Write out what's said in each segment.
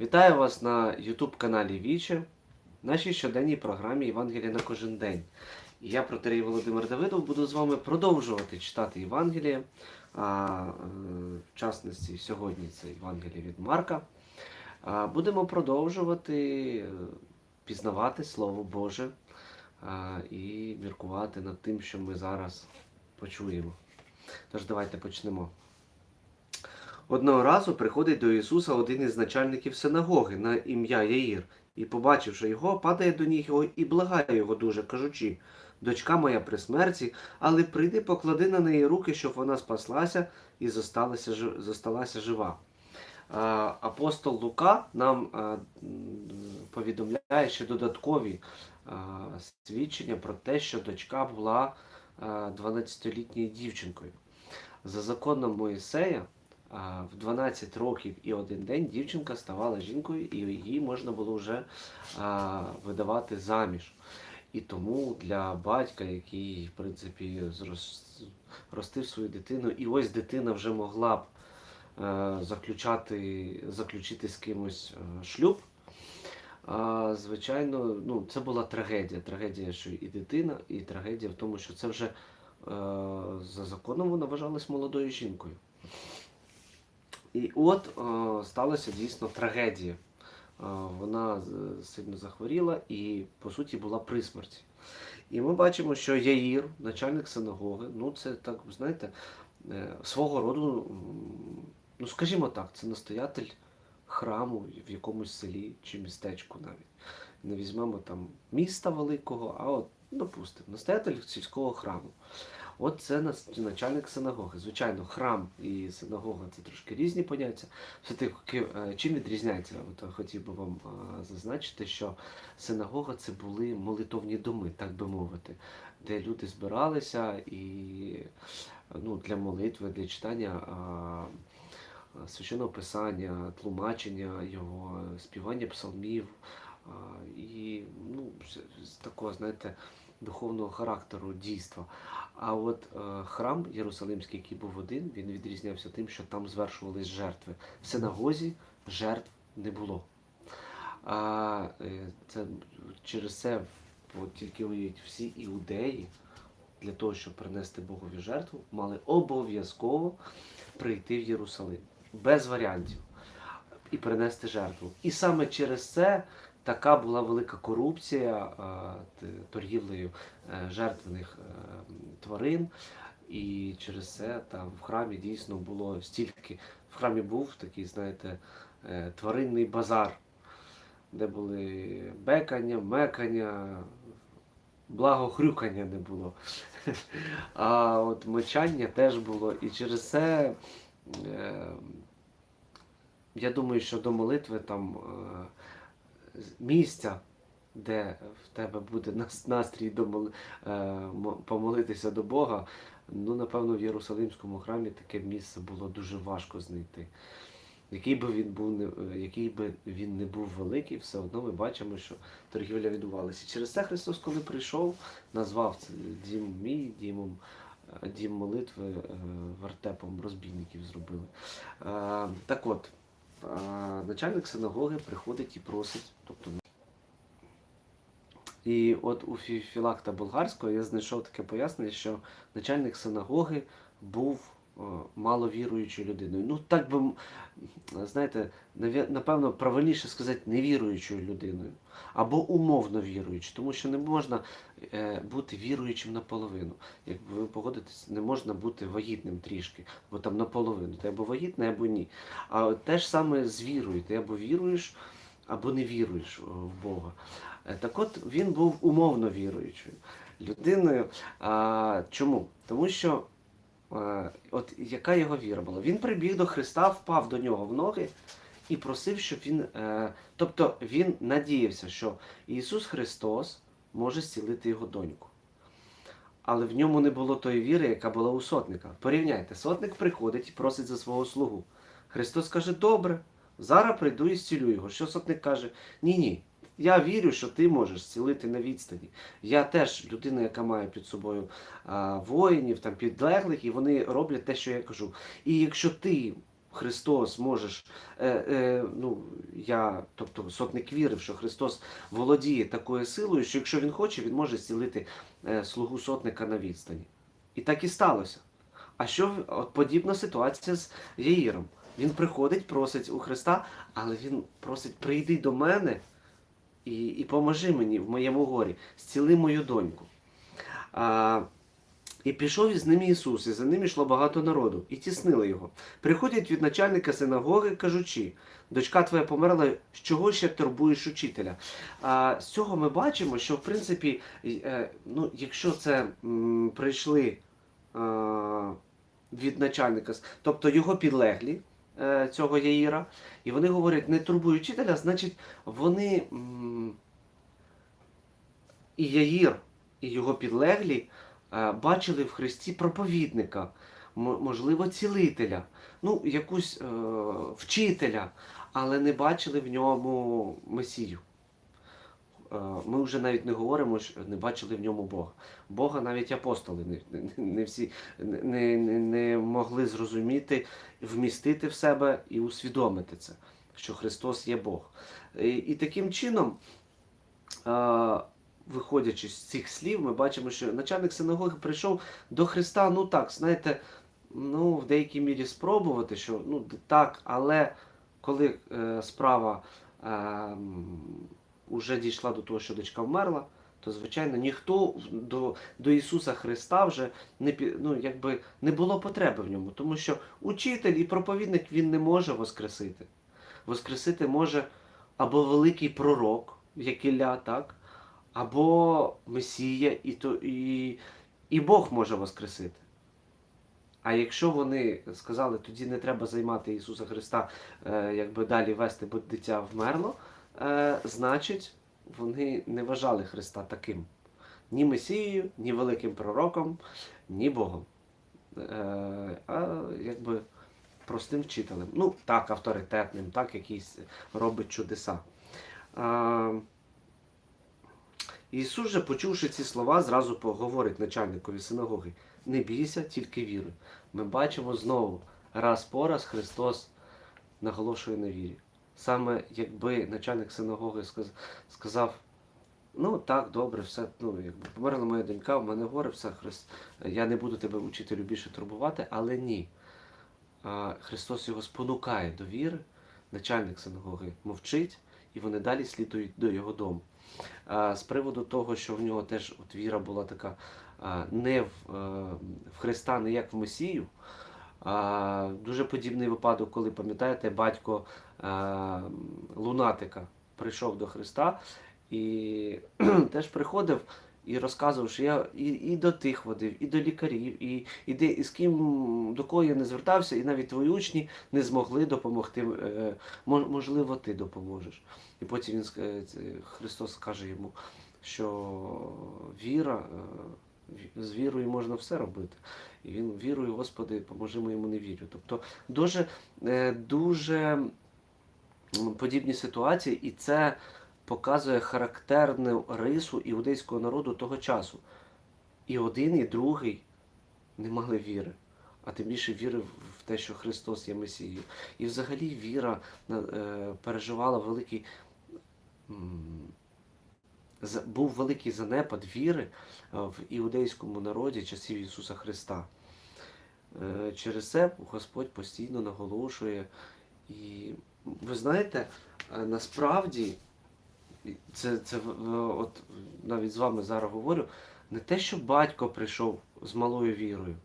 Вітаю вас на YouTube каналі Віче, нашій щоденній програмі Євангелія на кожен день. І я, протерій Володимир Давидов, буду з вами продовжувати читати Євангеліє. Е, в частності, сьогодні це Євангеліє від Марка. Будемо продовжувати е, пізнавати Слово Боже і міркувати над тим, що ми зараз почуємо. Тож давайте почнемо. Одного разу приходить до Ісуса один із начальників синагоги на ім'я Яїр, і, побачивши його, падає до нього і благає його дуже, кажучи: Дочка моя при смерті, але прийди, поклади на неї руки, щоб вона спаслася і зосталася, зосталася жива. Апостол Лука нам повідомляє ще додаткові свідчення про те, що дочка була 12-літньою дівчинкою. За законом Моїсея, в 12 років і один день дівчинка ставала жінкою, і її можна було вже видавати заміж. І тому для батька, який, в принципі, зрос- ростив свою дитину, і ось дитина вже могла б е, заключати, заключити з кимось е, шлюб. А, звичайно, ну, це була трагедія. Трагедія, що і дитина, і трагедія в тому, що це вже е, за законом вона вважалась молодою жінкою. І от е, сталася дійсно трагедія. Е, вона сильно захворіла і, по суті, була при смерті. І ми бачимо, що Яїр, начальник синагоги, ну це так, знаєте, е, свого роду, ну скажімо так, це настоятель храму в якомусь селі чи містечку навіть. Не візьмемо там міста великого, а от, допустимо, настоятель сільського храму. От це начальник синагоги. Звичайно, храм і синагога це трошки різні поняття. Все-таки е, чим відрізняється? От хотів би вам е, зазначити, що синагога це були молитовні доми, так би мовити, де люди збиралися і ну, для молитви, для читання священного писання, тлумачення його, співання псалмів і ну, такого, знаєте, духовного характеру дійства. А от е, храм Єрусалимський, який був один, він відрізнявся тим, що там звершувались жертви. В синагозі жертв не було. А е, це через це от тільки уявіть, всі іудеї для того, щоб принести Богові жертву, мали обов'язково прийти в Єрусалим без варіантів і принести жертву. І саме через це така була велика корупція торгівлею е, жертвених е, тварин. І через це там в храмі дійсно було стільки. В храмі був такий, знаєте, е, тваринний базар, де були бекання, мекання, благо хрюкання не було. А от мочання теж було. І через це е, я думаю, що до молитви там е, місця, де в тебе буде настрій до е, мо- помолитися до Бога, ну, напевно, в Єрусалимському храмі таке місце було дуже важко знайти. Який би він був який би він не був великий, все одно ми бачимо, що торгівля відбувалася. Через це Христос, коли прийшов, назвав це дім мій, дімом, е, дім молитви, е, вертепом розбійників зробили. Так от, начальник синагоги приходить і просить, тобто і от у Філакта Болгарського я знайшов таке пояснення, що начальник синагоги був маловіруючою людиною. Ну, так би, знаєте, напевно, правильніше сказати, невіруючою людиною. Або умовно віруючою, тому що не можна е, бути віруючим наполовину. Як ви погодитесь, не можна бути вагітним трішки, бо там наполовину. Ти або вагітний, або ні. А те ж саме з вірою. Ти або віруєш, або не віруєш в Бога. Е, Так от він був умовно віруючою людиною. А, чому? Тому що е, от яка його віра була? Він прибіг до Христа, впав до нього в ноги і просив, щоб він. Е, тобто він надіявся, що Ісус Христос може зцілити його доньку. Але в ньому не було тої віри, яка була у сотника. Порівняйте, сотник приходить і просить за свого слугу. Христос каже: Добре, зараз прийду і зцілю його. Що сотник каже? Ні, ні. Я вірю, що ти можеш зцілити на відстані. Я теж людина, яка має під собою а, воїнів, там підлеглих, і вони роблять те, що я кажу. І якщо ти Христос можеш, е, е, ну, я, тобто сотник вірив, що Христос володіє такою силою, що якщо він хоче, він може зцілити е, слугу сотника на відстані. І так і сталося. А що от подібна ситуація з Яїром? Він приходить, просить у Христа, але він просить: прийди до мене і, і поможи мені в моєму горі, зціли мою доньку. А, і пішов із ними Ісус, і за ним йшло багато народу, і тіснили його. Приходять від начальника синагоги, кажучи, дочка твоя померла, з чого ще турбуєш учителя? А, з цього ми бачимо, що в принципі, е, ну, якщо це м, прийшли е, від начальника, тобто його підлеглі цього Яїра, і вони говорять, не турбуй учителя, значить вони і Яїр, і його підлеглі е, бачили в Христі проповідника, можливо, цілителя, ну, якусь е, вчителя, але не бачили в ньому Месію. Е, Ми вже навіть не говоримо, що не бачили в ньому Бога. Бога навіть апостоли не, не, всі не, не, не могли зрозуміти, вмістити в себе і усвідомити це, що Христос є Бог. І, і таким чином, е, виходячи з цих слів, ми бачимо, що начальник синагоги прийшов до Христа, ну так, знаєте, ну, в деякій мірі спробувати, що ну так, але коли е, справа е, м, уже дійшла до того, що дочка вмерла, то звичайно ніхто до, до Ісуса Христа вже не ну, якби не було потреби в ньому, тому що учитель і проповідник він не може воскресити. Воскресити може або великий пророк, як Ілля, так, або Месія, і, то, і, і Бог може воскресити. А якщо вони сказали, тоді не треба займати Ісуса Христа, е, якби далі вести, бо дитя вмерло, е, значить вони не вважали Христа таким. Ні Месією, ні великим пророком, ні Богом. Е, а якби простим вчителем. Ну, так, авторитетним, так, якийсь робить чудеса. Е, Ісус же, почувши ці слова, зразу поговорить начальникові синагоги. Не бійся, тільки віруй. Ми бачимо знову, раз по раз Христос наголошує на вірі. Саме якби начальник синагоги сказав, ну так, добре, все, ну, якби померла моя донька, в мене горе, все, Христ, я не буду тебе учителю більше турбувати, але ні. Христос його спонукає до віри, начальник синагоги мовчить, і вони далі слідують до його дому. З приводу того, що в нього теж от віра була така не в, е, в Христа, не як в Месію. Дуже подібний випадок, коли пам'ятаєте, батько лунатика прийшов до Христа і теж приходив і розказував, що я і, і до тих водив, і до лікарів, і, і, де, і з ким до кого я не звертався, і навіть твої учні не змогли допомогти. Е, Можливо, ти допоможеш. І потім він е, Христос каже йому, що віра, е, з вірою можна все робити. І він вірою, Господи, поможи моєму невірю. Тобто дуже, е, дуже подібні ситуації, і це показує характерну рису іудейського народу того часу. І один, і другий не мали віри. А тим більше віри в те, що Христос є Месією. І взагалі віра е, переживала великий. Був великий занепад віри е, в іудейському народі часів Ісуса Христа. Е, Через це Господь постійно наголошує. І ви знаєте, е, насправді це, це в- от навіть з вами зараз говорю, не те, що батько прийшов з малою вірою,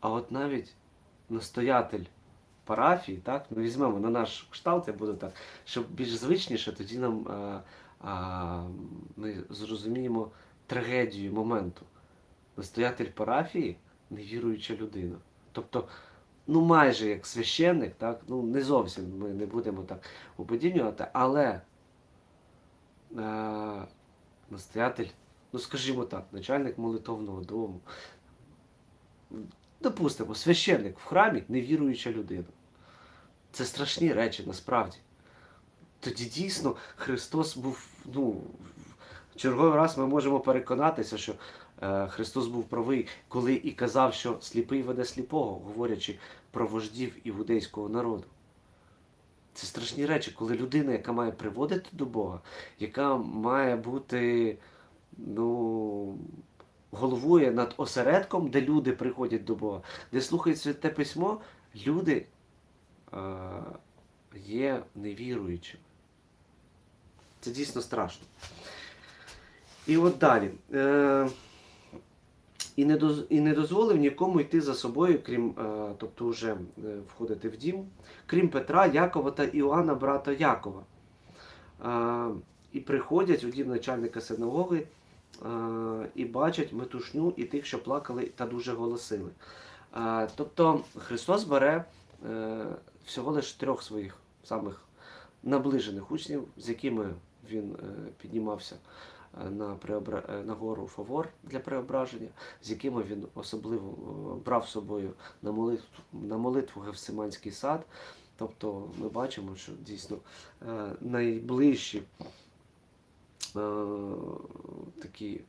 а от навіть настоятель парафії, так, ну візьмемо на наш кшталт, я буду так, щоб більш звичніше, тоді нам а, а, ми зрозуміємо трагедію моменту. Настоятель парафії невіруюча людина. Тобто, ну майже як священник, так, ну не зовсім ми не будемо так уподібнювати, але е, настоятель, ну скажімо так, начальник молитовного дому, допустимо, священник в храмі невіруюча людина. Це страшні речі насправді. Тоді дійсно Христос був, ну, черговий раз ми можемо переконатися, що Христос був правий, коли і казав, що сліпий веде сліпого, говорячи про вождів іудейського народу. Це страшні речі, коли людина, яка має приводити до Бога, яка має бути ну, головує над осередком, де люди приходять до Бога, де слухають святе письмо, люди е, є невіруючими. Це дійсно страшно. І от далі. Е, і, не доз, і не дозволив нікому йти за собою, крім, е, тобто вже е, входити в дім, крім Петра, Якова та Іоанна, брата Якова. Е, і приходять у дім начальника синагоги і бачать метушню і тих, що плакали та дуже голосили. Тобто Христос бере всього лише трьох своїх самих наближених учнів, з якими він піднімався на, преобра... е, на гору Фавор для преображення, з якими він особливо е, брав з собою на молитву, на молитву Гефсиманський сад. Тобто ми бачимо, що дійсно е, найближчі е, такі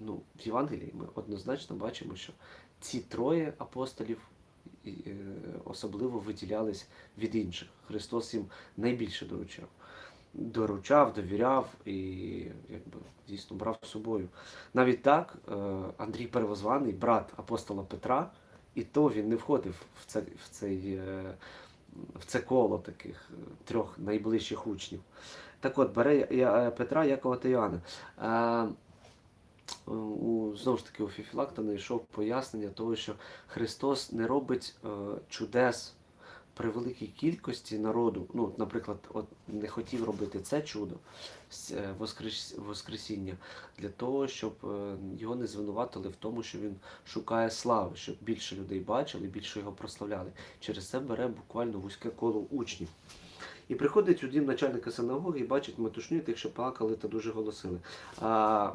ну, в Євангелії ми однозначно бачимо, що ці троє апостолів е, особливо виділялись від інших. Христос їм найбільше доручав. Доручав, довіряв і якби, дійсно брав з собою. Навіть так, е, Андрій Перевозваний, брат апостола Петра, і то він не входив в це, в цей, е, в це коло таких е, трьох найближчих учнів. Так от, бере Петра, Якова та Іоанна. Е, у, знову ж таки у Фіфілакта знайшов пояснення того, що Христос не робить чудес при великій кількості народу. Ну, наприклад, от не хотів робити це чудо е, воскрес, Воскресіння для того, щоб е, його не звинуватили в тому, що він шукає слави, щоб більше людей бачили, більше його прославляли. Через це бере буквально вузьке коло учнів. І приходить у начальника синагоги і бачить метушню тих, що плакали та дуже голосили. А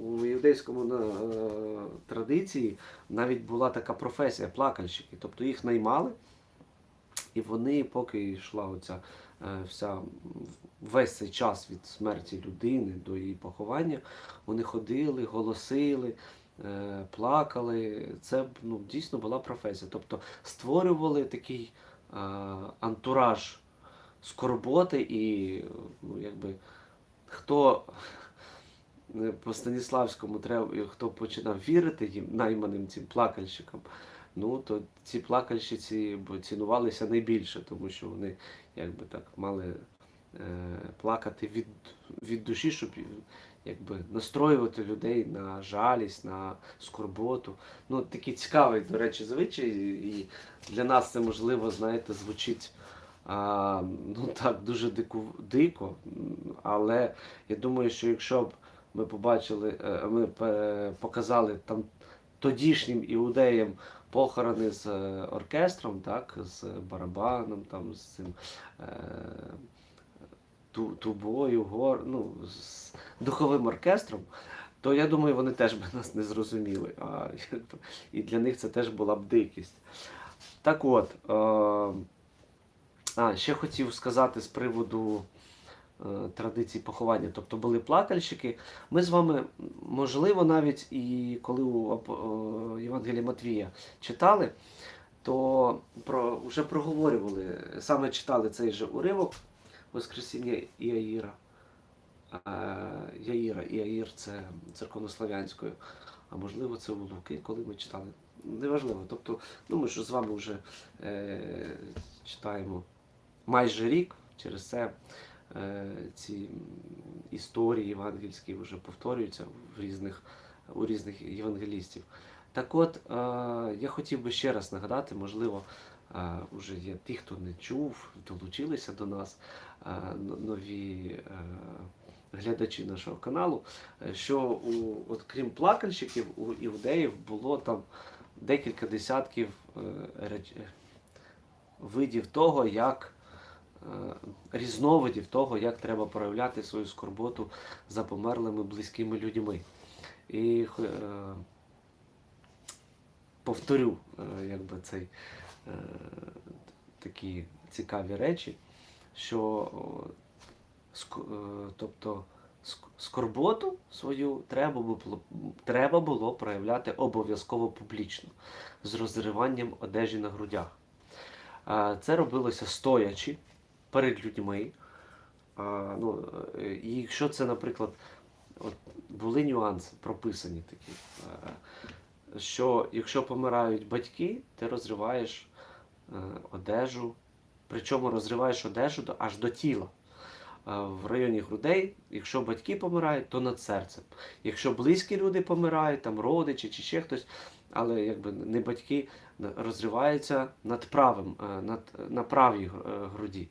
у юдейському е, традиції навіть була така професія плакальщики. Тобто їх наймали, і вони, поки йшла оця е, вся весь цей час від смерті людини до її поховання, вони ходили, голосили. е, Плакали, це ну, дійсно була професія. Тобто створювали такий е, антураж скорботи і ну, якби хто по Станіславському треба, хто починав вірити їм, найманим цим плакальщикам, ну то ці плакальщиці цінувалися найбільше, тому що вони якби так мали е, плакати від, від душі, щоб якби настроювати людей на жалість, на скорботу. Ну, такий цікавий, до речі, звичай, і для нас це можливо, знаєте, звучить. А, ну так, дуже дику, дико, але я думаю, що якщо б ми побачили, е, ми показали там тодішнім іудеям похорони з е, оркестром, так, з барабаном, там, з цим е, тубою, гор, ну, з духовим оркестром, то я думаю, вони теж би нас не зрозуміли. А, і для них це теж була б дикість. Так от. Е, а, ще хотів сказати з приводу традицій поховання. Тобто були плакальщики. Ми з вами, можливо, навіть і коли у е, Євангелія Матвія читали, то про, вже проговорювали, саме читали цей же уривок Воскресіння Іаїра. Е, Яїра, Іаїр це церковнослов'янською, а можливо це у Луки, коли ми читали. Неважливо. Тобто, ну ми ж з вами вже е, читаємо майже рік. Через це е, ці історії євангельські вже повторюються в різних, у різних євангелістів. Так от, е, я хотів би ще раз нагадати, можливо, е, вже є ті, хто не чув, долучилися до нас, е, нові е, глядачі нашого каналу, е, що у, от, крім плакальщиків, у іудеїв було там декілька десятків е, е, видів того, як е, різновидів того, як треба проявляти свою скорботу за померлими близькими людьми. І е, повторю е, якби цей, е, такі цікаві речі, що е, тобто, ск- скорботу свою треба було, треба було проявляти обов'язково публічно з розриванням одежі на грудях. Е, Це робилося стоячи перед людьми. А, ну, е, і якщо це, наприклад, от були нюанси прописані такі, е, що якщо помирають батьки, ти розриваєш е, одежу, причому розриваєш одежу аж до тіла. В районі грудей, якщо батьки помирають, то над серцем. Якщо близькі люди помирають, там родичі чи ще хтось, але якби не батьки, розривається над правим, е, над, на правій е, груді,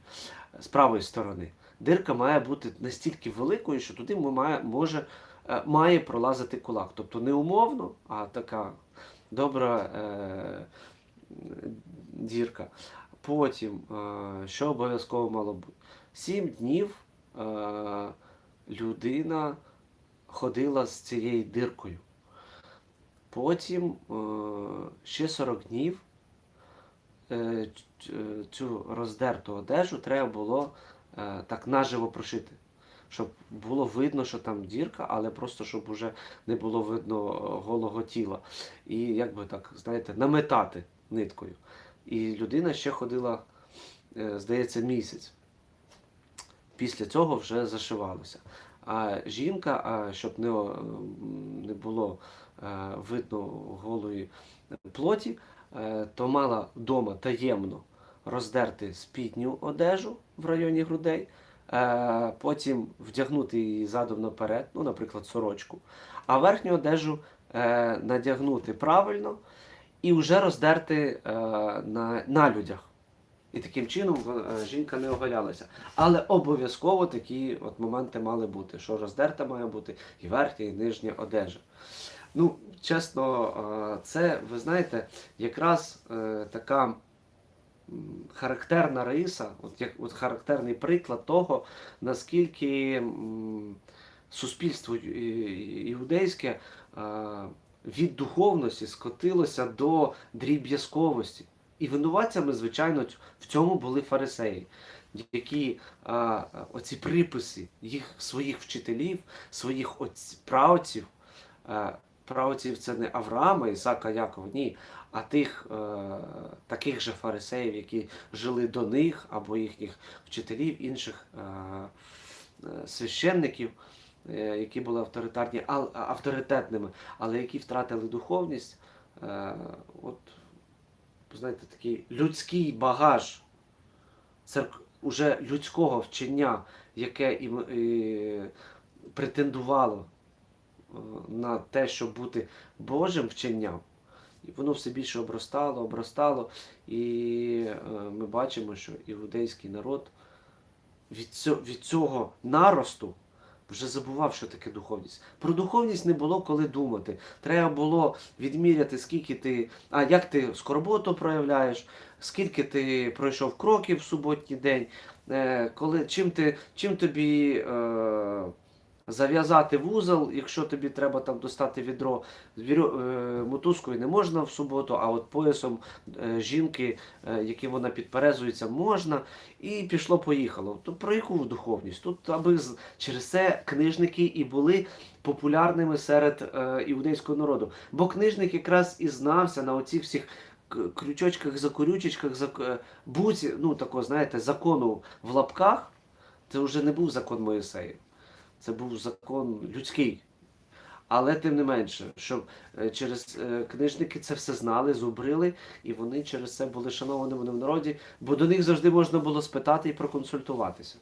з правої сторони. Дирка має бути настільки великою, що туди має, може, е, має пролазити кулак. Тобто не умовно, а така добра е, дірка. Потім, е, що обов'язково мало бути? Сім днів е, людина ходила з цією диркою. Потім е, ще 40 днів е, е, цю роздерту одежу треба було так наживо прошити. Щоб було видно, що там дірка, але просто щоб уже не було видно голого тіла. І як би так, знаєте, наметати ниткою. І людина ще ходила, здається, місяць. Після цього вже зашивалося. А жінка, щоб не, було видно голої плоті, е, то мала вдома таємно роздерти спідню одежу в районі грудей, е, потім вдягнути її задом наперед, ну, наприклад, сорочку, а верхню одежу е, надягнути правильно і вже роздерти е, на, на людях. І таким чином е, жінка не оголялася. Але обов'язково такі от моменти мали бути, що роздерта має бути і верхня, і нижня одежа. Ну, чесно, це, ви знаєте, якраз е, така характерна риса, от як от характерний приклад того, наскільки суспільство іудейське від духовності скотилося до дріб'язковості. І винуватцями, звичайно, в цьому були фарисеї, які а, оці приписи їх своїх вчителів, своїх отць, праотців, а, праотців це не Авраама, Ісака, Якова, ні, а тих е, таких же фарисеїв, які жили до них, або їхніх вчителів, інших е, е, священників, е, які були авторитарні, ал- авторитетними, але які втратили духовність. Е, от знаєте, такий людський багаж церк... уже людського вчення, яке і, і претендувало на те, щоб бути Божим вченням, і воно все більше обростало, обростало, і е, ми бачимо, що іудейський народ від цього, від цього наросту вже забував, що таке духовність. Про духовність не було коли думати. Треба було відміряти, скільки ти, а як ти скорботу проявляєш, скільки ти пройшов кроків в суботній день, е, коли, чим, ти, чим тобі е, зав'язати вузол, якщо тобі треба там достати відро е, мотузкою не можна в суботу, а от поясом е, жінки, е, яким вона підперезується, можна. І пішло-поїхало. То про яку духовність? Тут аби через це книжники і були популярними серед іудейського народу. Бо книжник якраз і знався на оцих всіх крючочках, закорючечках, зак... е, буці, ну такого, знаєте, закону в лапках. Це вже не був закон Моїсея. Це був закон людський. Але тим не менше, що е, через е, книжники це все знали, зубрили, і вони через це були шанованими в народі, бо до них завжди можна було спитати і проконсультуватися.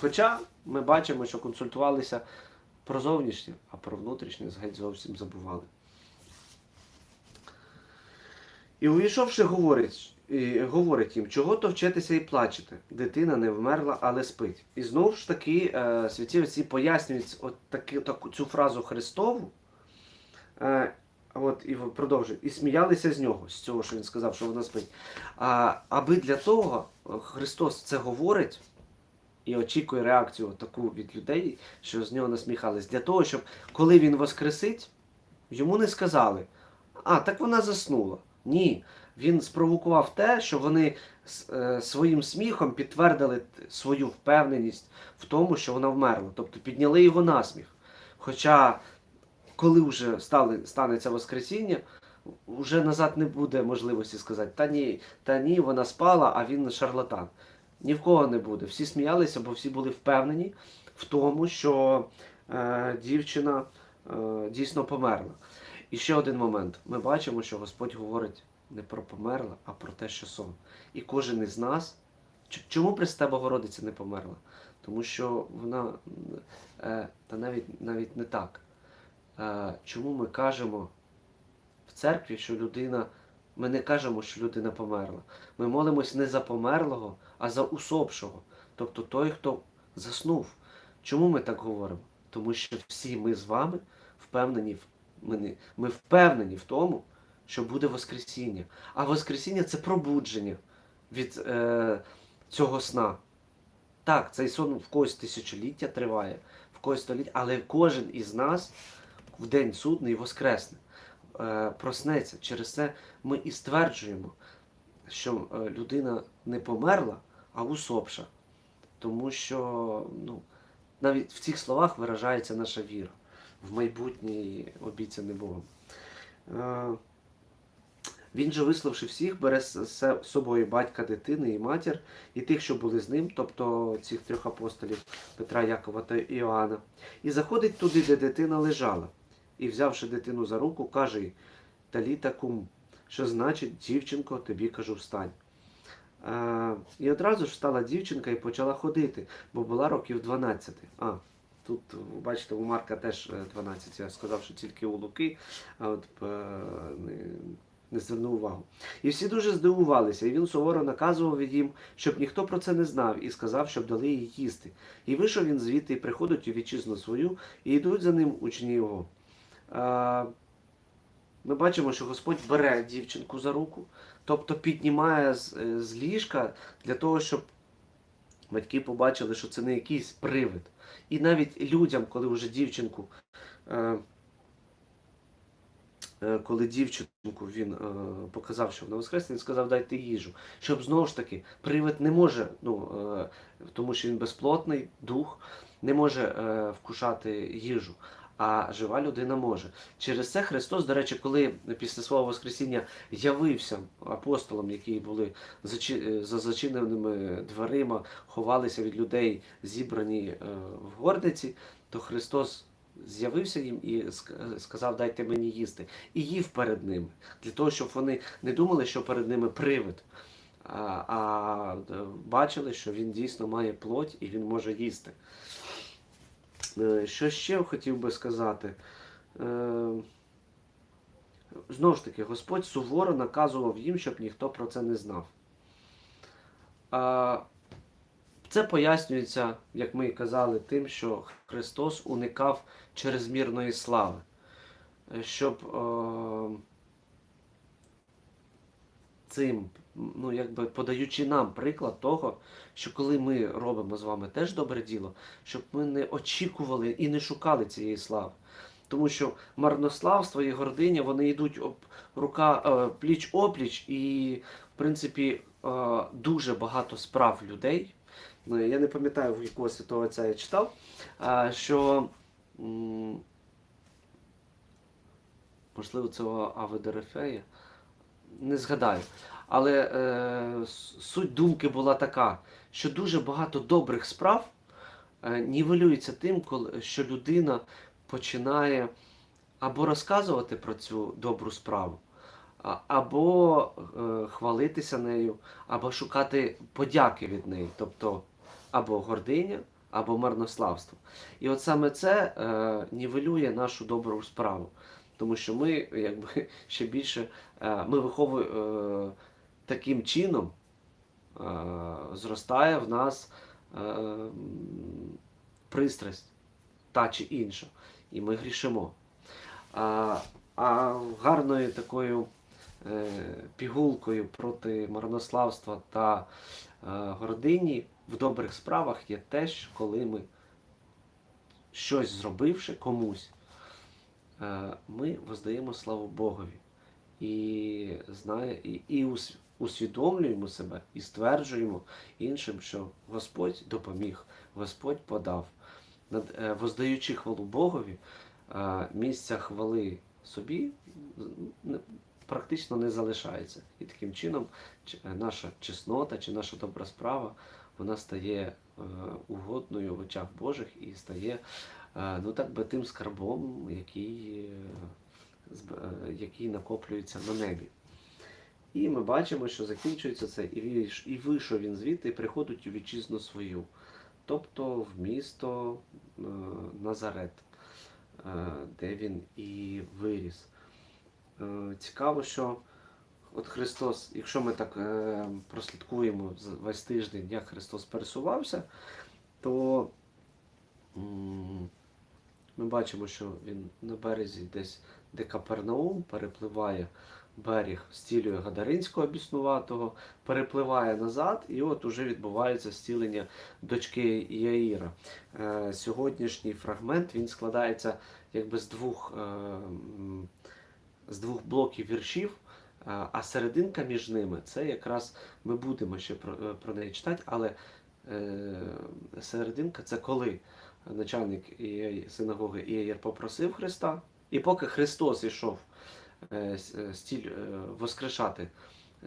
Хоча ми бачимо, що консультувалися про зовнішнє, а про внутрішнє геть зовсім забували. І увійшовши, говорить, і говорить їм, чого то вчитися і плачете? Дитина не вмерла, але спить. І знову ж таки, е, святі отці пояснюють от таки, таку, цю фразу Христову, е, от, і продовжують, і сміялися з нього, з цього, що він сказав, що вона спить. А, аби для того е, Христос це говорить і очікує реакцію таку від людей, що з нього насміхались, для того, щоб коли він воскресить, йому не сказали, а, так вона заснула. Ні. Він спровокував те, що вони е, своїм сміхом підтвердили свою впевненість в тому, що вона вмерла. Тобто підняли його насміх. Хоча, коли вже стали, станеться Воскресіння, вже назад не буде можливості сказати, та ні, та ні, вона спала, а він шарлатан. Ні в кого не буде. Всі сміялися, бо всі були впевнені в тому, що е, дівчина е, дійсно померла. І ще один момент. Ми бачимо, що Господь говорить не про померла, а про те, що сон. І кожен із нас. Чому Пресвята Богородиця не померла? Тому що вона е, та навіть навіть не так. Е, чому ми кажемо в церкві, що людина. Ми не кажемо, що людина померла. Ми молимось не за померлого, а за усопшого. Тобто той, хто заснув. Чому ми так говоримо? Тому що всі ми з вами впевнені, ми, ми впевнені в тому, що буде Воскресіння. А Воскресіння це пробудження від е, цього сна. Так, цей сон в когось тисячоліття триває, в когось століття, але кожен із нас в день судний воскресне, е, проснеться. Через це ми і стверджуємо, що е, людина не померла, а усопша. Тому що ну, навіть в цих словах виражається наша віра в майбутнє обіцяне Богом. Е, Він же, виславши всіх, бере з собою батька дитини і матір, і тих, що були з ним, тобто цих трьох апостолів Петра, Якова та Іоанна, і заходить туди, де дитина лежала. І, взявши дитину за руку, каже їй Таліта кум, що значить, дівчинко, тобі кажу, встань. Е, і одразу ж встала дівчинка і почала ходити, бо була років 12. А, тут, бачите, у Марка теж е, 12. Я сказав, що тільки у Луки, а от е, не, звернув увагу. І всі дуже здивувалися, і він суворо наказував їм, щоб ніхто про це не знав, і сказав, щоб дали їй їсти. І вийшов він звідти, і приходить у вітчизну свою, і йдуть за ним учні його. Ми бачимо, що Господь бере дівчинку за руку, тобто піднімає з, е, з ліжка для того, щоб батьки побачили, що це не якийсь привид. І навіть людям, коли вже дівчинку, е, коли дівчинку він е, показав, що вона воскресна, він сказав, дайте їжу. Щоб знову ж таки, привид не може, ну, е, тому що він безплотний, дух, не може е, вкушати їжу. А жива людина може. Через це Христос, до речі, коли після свого Воскресіння явився апостолам, які були е, за зачиненими дверима, ховалися від людей, зібрані е, в горниці, то Христос з'явився їм і сказав, дайте мені їсти. І їв перед ними, для того, щоб вони не думали, що перед ними привид, а, а е, бачили, що він дійсно має плоть і він може їсти. Е, Що ще хотів би сказати? Е, Знову ж таки, Господь суворо наказував їм, щоб ніхто про це не знав. Це пояснюється, як ми казали, тим, що Христос уникав чрезмірної слави, Е, щоб е, цим, ну, якби подаючи нам приклад того, що коли ми робимо з вами теж добре діло, щоб ми не очікували і не шукали цієї слави. Тому що марнославство і гординя вони йдуть об рука е, пліч опліч, і в принципі е, дуже багато справ людей. Ну, Я не пам'ятаю, в якого святого отця я читав, що можливо це Аведерефея, не згадаю. Але е, суть думки була така, що дуже багато добрих справ е, нівелюється тим, коли, що людина починає або розказувати про цю добру справу, або е, хвалитися нею, або шукати подяки від неї, тобто або гординя, або марнославство. І от саме це е, нівелює нашу добру справу. Тому що ми якби ще більше е, ми виховуємо е, таким чином, е, зростає в нас е, пристрасть та чи інша, і ми грішимо. А, а гарною такою е, пігулкою проти марнославства та е, гордині в добрих справах є те, що коли ми щось зробивши комусь, е, ми воздаємо славу Богові. І, знає, і, і, усвідомлюємо себе і стверджуємо іншим, що Господь допоміг, Господь подав. Е, Воздаючи хвалу Богові, е, місця хвали собі практично не залишається. І таким чином наша чеснота чи наша добра справа вона стає е, угодною в очах Божих і стає е, ну так би тим скарбом, який, е, який накоплюється на небі. І ми бачимо, що закінчується це, і вийшов він звідти і приходить у вітчизну свою, тобто в місто Назарет, де він і виріс. Цікаво, що от Христос, якщо ми так е, прослідкуємо весь тиждень, як Христос пересувався, то м, ми бачимо, що він на березі десь, де Капернаум, перепливає берег, стілює Гадаринського біснуватого, перепливає назад, і от уже відбувається зцілення дочки Яїра. Е, сьогоднішній фрагмент він складається якби з двох, е, з двох блоків віршів. А серединка між ними це якраз ми будемо ще про, е, про неї читати, але е, серединка це коли начальник синагоги Ієр попросив Христа, і поки Христос ішов е, е, стіль е, воскрешати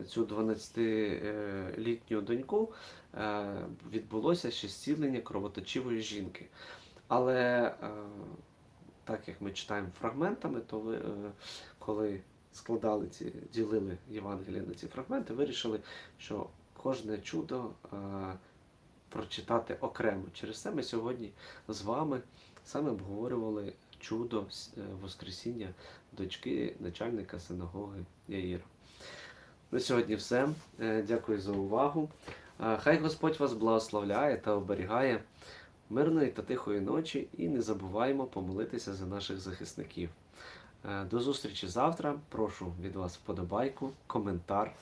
цю 12-літню доньку, е, відбулося ще зцілення кровоточивої жінки. Але е, так як ми читаємо фрагментами, то ви, е, коли складали ці, ділили Євангелія на ці фрагменти, вирішили, що кожне чудо е, прочитати окремо. Через це ми сьогодні з вами саме обговорювали чудо е, Воскресіння дочки начальника синагоги Яїра. На сьогодні все. Е, Дякую за увагу. Хай Господь вас благословляє та оберігає мирної та тихої ночі і не забуваємо помолитися за наших захисників. Е, До зустрічі завтра. Прошу від вас вподобайку, коментар,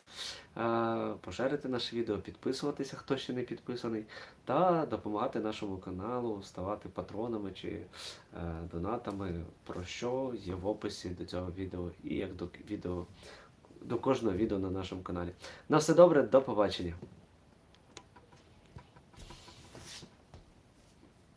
е, поширити наше відео, підписуватися, хто ще не підписаний, та допомагати нашому каналу, ставати патронами чи е, донатами, про що є в описі до цього відео і як до відео до кожного відео на нашому каналі. На все добре, до побачення.